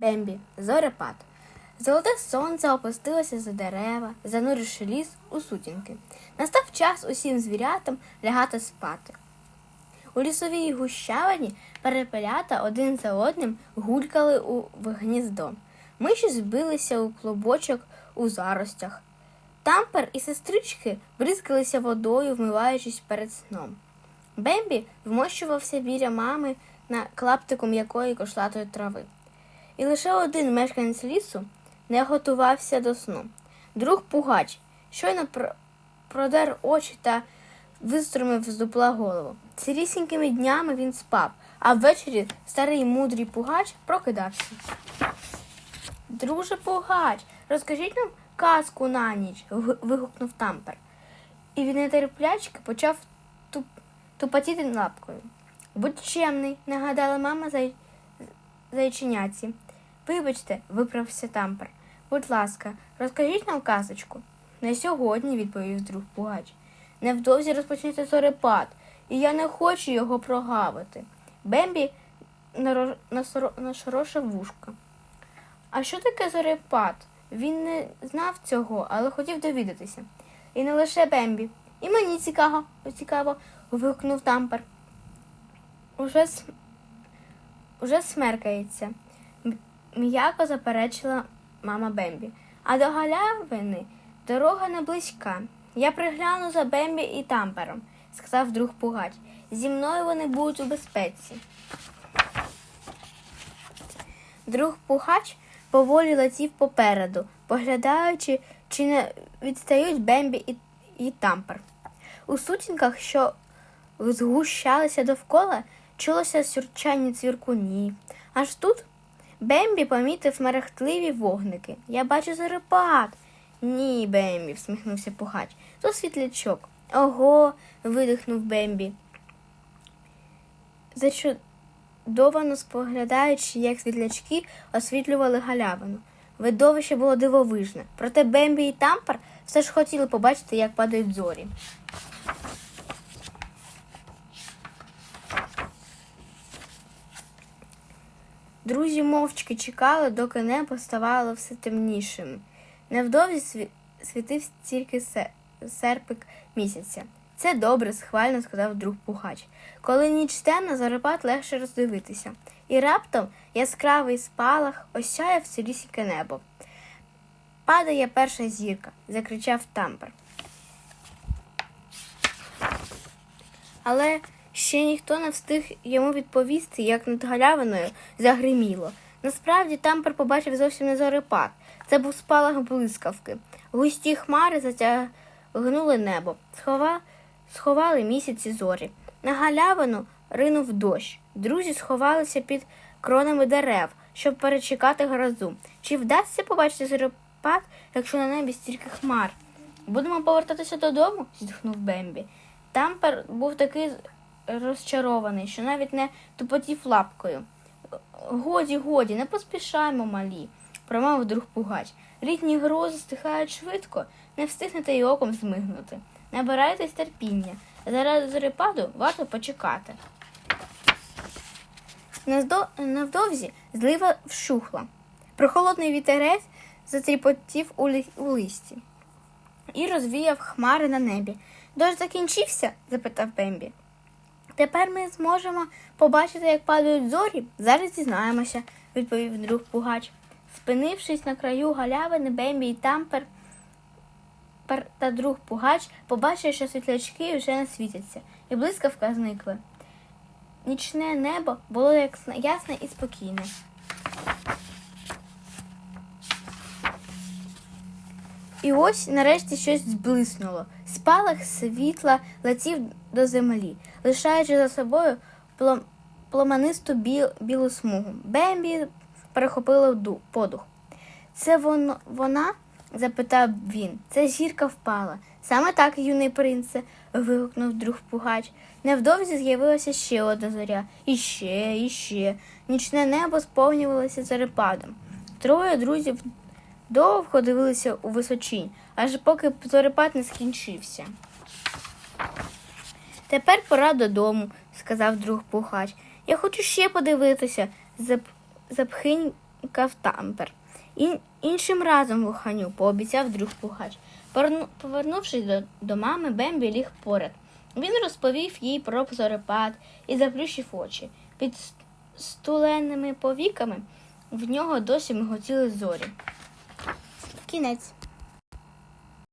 Бембі, зорепад. Золоте сонце опустилося за дерева, зануривши ліс у сутінки. Настав час усім звірятам лягати спати. У лісовій гущавині перепелята один за одним гулькали у гніздо. Миші збилися у клубочок у заростях. Тампер і сестрички бризкалися водою, вмиваючись перед сном. Бембі вмощувався біля мами на клаптику м'якої кошлатої трави. І лише один мешканець лісу не готувався до сну. Друг Пугач щойно пр- продер очі та виструмив з дупла голову. Цілісінькими днями він спав, а ввечері старий мудрий Пугач прокидався. Друже Пугач, розкажіть нам казку на ніч. вигукнув тампер. І від нетерплячки почав туп- тупотіти лапкою. Будь чемний, нагадала мама зай... зайченяці. Вибачте, виправся тампер. Будь ласка, розкажіть нам казочку. Не сьогодні, відповів друг Пугач. Невдовзі розпочнеться зорепад, і я не хочу його прогавити. Бембі нашорошив вушка. А що таке зорепад? Він не знав цього, але хотів довідатися. І не лише Бембі. І мені цікаво, цікаво, вигукнув тампер. Уже. Уже смеркається, м'яко заперечила мама Бембі. А до галявини дорога не близька. Я пригляну за Бембі і тампером, сказав друг Пугач. Зі мною вони будуть у безпеці. Друг Пугач поволі летів попереду, поглядаючи, чи не відстають Бембі і, і тампер. У сутінках, що згущалися довкола, чулося сюрчання цвіркунів. Аж тут Бембі помітив мерехтливі вогники. Я бачу зарепат. Ні, Бембі, всміхнувся Пугач. То світлячок. Ого. видихнув Бембі. Зачудовано споглядаючи, як світлячки освітлювали галявину. Видовище було дивовижне, проте Бембі і Тампер все ж хотіли побачити, як падають зорі. Друзі мовчки чекали, доки небо ставало все темнішим. Невдовзі сві- світив тільки се- серпик місяця. Це добре, схвально сказав друг Пугач. Коли ніч темна, зарепат легше роздивитися. І раптом яскравий спалах осяяв цілісіньке небо. Падає перша зірка, закричав тампер. Але ще ніхто не встиг йому відповісти, як над галявиною загриміло. Насправді тампер побачив зовсім не зорепад. Це був спалах блискавки. Густі хмари затягнули небо, схова... сховали місяці зорі. На галявину ринув дощ. Друзі сховалися під кронами дерев, щоб перечекати грозу. Чи вдасться побачити зорепад, якщо на небі стільки хмар? Будемо повертатися додому? зітхнув Бембі. Тампер був такий розчарований, що навіть не тупотів лапкою. Годі, годі, не поспішаймо, малі, промовив друг Пугач. Літні грози стихають швидко, не встигнете й оком змигнути. Набирайтесь терпіння. Заради зорепаду варто почекати. Невдовзі злива вщухла. Прохолодний вітерець затріпотів у, лі- у листі і розвіяв хмари на небі. Дощ закінчився? запитав Бембі. Тепер ми зможемо побачити, як падають зорі. Зараз дізнаємося, відповів друг Пугач. Спинившись на краю галявини, Бембі і Тампер пер- та друг Пугач побачили, що світлячки вже не світяться, і блискавка зникли. Нічне небо було ясне, ясне і спокійне. І ось нарешті щось зблиснуло. Спалах світла летів до землі, лишаючи за собою плом- пломанисту біл- білу смугу. Бембі перехопило ду- подух. Це воно, вона? запитав він. Це зірка впала. Саме так, юний принце, вигукнув друг Пугач. Невдовзі з'явилася ще одна зоря. І ще, і ще. Нічне небо сповнювалося зарепадом. Троє друзів довго дивилися у височінь, аж поки зорепад не скінчився. Тепер пора додому, сказав друг Пухач. Я хочу ще подивитися. Зап... Запхинь покликав тампер. І, іншим разом вуханю пообіцяв друг. Поверну- Повернувшись до, до мами, Бембі ліг поряд. Він розповів їй про зорепад і заплющив очі. Під стуленими повіками в нього досі миготіли зорі. Koniec.